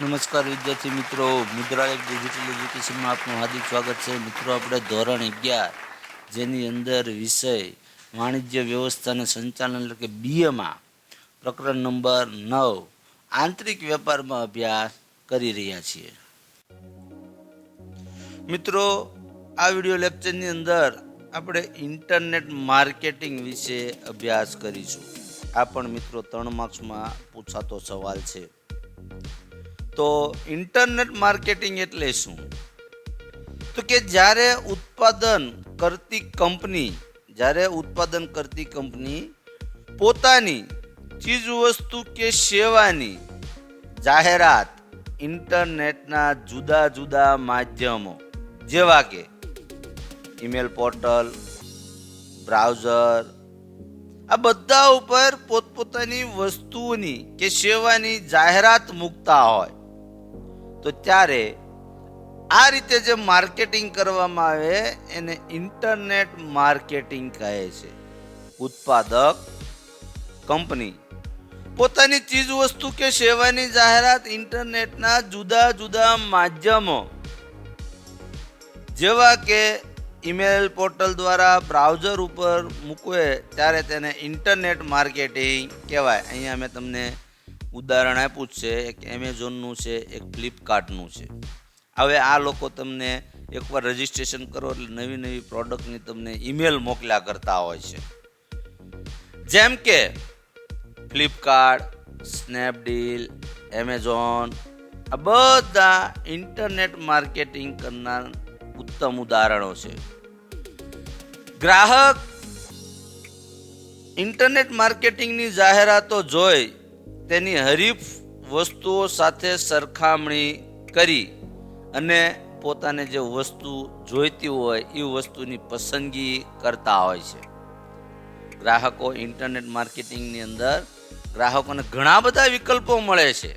નમસ્કાર વિદ્યાર્થી મિત્રો. મુદ્રાલય ડિજિટલ એજ્યુકેશનમાં આપનું હાર્દિક સ્વાગત છે. મિત્રો, આપણે ધોરણ અગિયાર, જેની અંદર વિષય વાણિજ્ય વ્યવસ્થા અને સંચાલન એટલે કે બીએમાં પ્રકરણ નંબર નવ, આંતરિક વેપારમાં અભ્યાસ કરી રહ્યા છીએ. મિત્રો, આ વિડિયો લેક્ચરની અંદર આપણે ઇન્ટરનેટ માર્કેટિંગ વિશે અભ્યાસ કરીશું. આ પણ મિત્રો ત્રણ માર્ક્સમાં પૂછાતો સવાલ છે. તો ઇન્ટરનેટ માર્કેટિંગ એટલે શું? તો કે જ્યારે ઉત્પાદન કરતી કંપની, જ્યારે ઉત્પાદન કરતી કંપની પોતાની ચીજ વસ્તુ કે સેવાની જાહેરાત ઇન્ટરનેટના જુદા જુદા માધ્યમો, જેવા કે ઈમેલ પોર્ટલ, બ્રાઉઝર, આ બધા ઉપર પોતપોતાની વસ્તુઓની કે સેવાની જાહેરાત મૂકતા હોય. તો ત્યારે આ રીતે જે માર્કેટિંગ કરવામાં આવે, એને ઇન્ટરનેટ માર્કેટિંગ કહે છે. ઉત્પાદક કંપની. પોતાની ચીજ વસ્તુ કે સેવાની જાહેરાત ઇન્ટરનેટના જુદા જુદા માધ્યમો. જેવા કે ઈમેલ પોર્ટલ દ્વારા બ્રાઉઝર ઉપર મૂકવે ત્યારે તેને ઇન્ટરનેટ માર્કેટિંગ કહેવાય. અહીંયા મેં તમને ઉદાહરણ આપ્યું છે, એક એમેઝોનનું છે, એક ફ્લિપકાર્ટનું છે. હવે આ લોકો તમને એકવાર રજિસ્ટ્રેશન કરો એટલે નવી નવી પ્રોડક્ટની તમને ઈમેલ મોકલ્યા કરતા હોય છે. જેમ કે ફ્લિપકાર્ટ સ્નેપડીલ એમેઝોન આ બધા ઇન્ટરનેટ માર્કેટિંગ કરનાર ઉત્તમ ઉદાહરણો છે. ગ્રાહક ઇન્ટરનેટ માર્કેટિંગની જાહેરાતો જોઈ તેની હરીફ વસ્તુઓ સાથે સરખામણી કરી અને પોતાને જે વસ્તુ જોઈતી હોય એ વસ્તુની પસંદગી કરતા હોય છે. ગ્રાહકો ઇન્ટરનેટ માર્કેટિંગની અંદર ગ્રાહકોને ઘણા બધા વિકલ્પો મળે છે.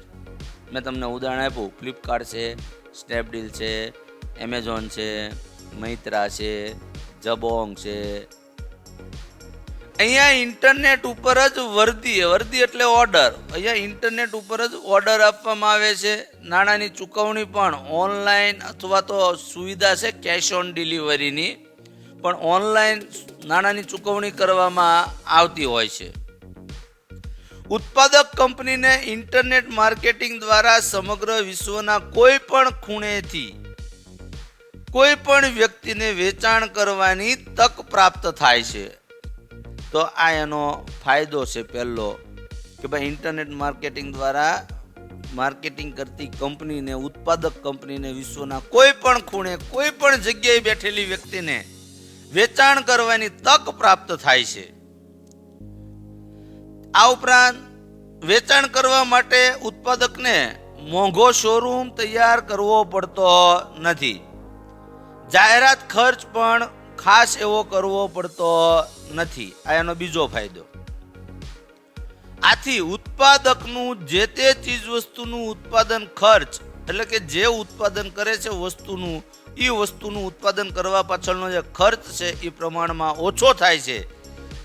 મેં તમને ઉદાહરણ આપ્યું ફ્લિપકાર્ટ છે સ્નેપડીલ છે એમેઝોન છે મૈત્રા છે જબોંગ છે અહીંયા ઇન્ટરનેટ ઉપર જ વર્દી વર્દી એટલે ઓર્ડર અહીંયા ઇન્ટરનેટ ઉપર જ ઓર્ડર આપવામાં આવે છે. નાણાંની ચૂકવણી પણ ઓનલાઈન અથવા તો સુવિધા છે કેશ ઓન ડિલિવરીની પણ ઓનલાઈન નાણાંની ચૂકવણી કરવામાં આવતી હોય છે. ઉત્પાદક કંપનીને ઇન્ટરનેટ માર્કેટિંગ દ્વારા સમગ્ર વિશ્વના કોઈ પણ ખૂણેથી કોઈ પણ વ્યક્તિને વેચાણ કરવાની તક પ્રાપ્ત થાય છે. તો આ એનો ફાયદો છે પહેલો, કે ભાઈ ઇન્ટરનેટ માર્કેટિંગ દ્વારા માર્કેટિંગ કરતી કંપનીને, ઉત્પાદક કંપનીને, વિશ્વના કોઈ પણ ખૂણે, કોઈ પણ જગ્યાએ બેઠેલી વ્યક્તિને વેચાણ કરવાની તક પ્રાપ્ત થાય છે. આ ઉપરાંત વેચાણ કરવા માટે ઉત્પાદકને મોંઘો શોરૂમ તૈયાર કરવો પડતો નથી. જાહેરાત ખર્ચ પણ ખાસ એવો કરવો પડતો નથી. આ એનો બીજો ફાયદો. આથી ઉત્પાદકનું જે તે ચીજ વસ્તુનું ઉત્પાદન ખર્ચ, એટલે કે જે ઉત્પાદન કરે છે વસ્તુનું એ વસ્તુનું ઉત્પાદન કરવા પાછળનો જે ખર્ચ છે એ પ્રમાણમાં ઓછો થાય છે.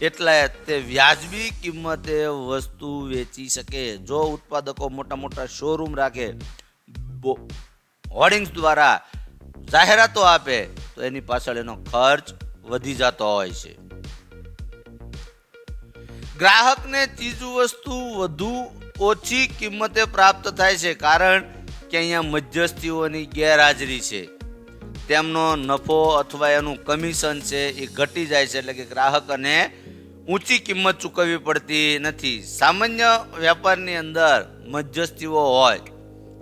એટલે તે વ્યાજબી કિંમતે વસ્તુ વેચી શકે. જો ઉત્પાદકો મોટા મોટા શોરૂમ રાખે હોર્ડિંગ્સ દ્વારા જાહેરાતો આપે તો એની પાછળ એનો ખર્ચ વધી જતો હોય છે. ગ્રાહકને ચીજ વસ્તુ વધુ ઓછી કિંમતે પ્રાપ્ત થાય છે કારણ કે અહીંયા મધ્યસ્થીઓની ગેરહાજરી છે. તેમનો નફો અથવા એનું કમિશન છે એ ઘટી જાય છે એટલે કે ગ્રાહકને ઊંચી કિંમત ચૂકવવી પડતી નથી. સામાન્ય વેપારની અંદર મધ્યસ્થીઓ હોય,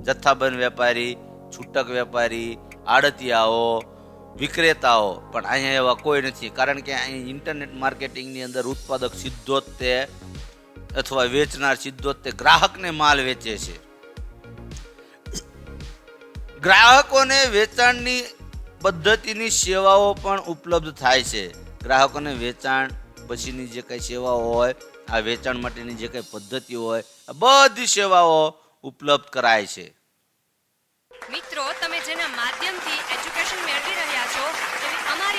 જથ્થાબંધ વેપારી, છૂટક વેપારી, આડતિયાઓ વિક્રેતાઓ, પણ અહીંયા એવા કોઈ નથી. કારણ કે અહીં ઇન્ટરનેટ માર્કેટિંગની અંદર ઉત્પાદક સીધો જ તે અથવા વેચનાર સીધો જ તે ગ્રાહકને માલ વેચે છે. ગ્રાહકોને વેચાણની પદ્ધતિની સેવાઓ પણ ઉપલબ્ધ થાય છે. ગ્રાહકોને વેચાણ પછીની જે કંઈ સેવાઓ હોય, આ વેચાણ માટેની જે કંઈ પદ્ધતિ હોય, આ બધી સેવાઓ ઉપલબ્ધ કરાય છે. મિત્રો, તમે જેના માધ્યમથી એજ્યુકેશન મેળવી રહ્યા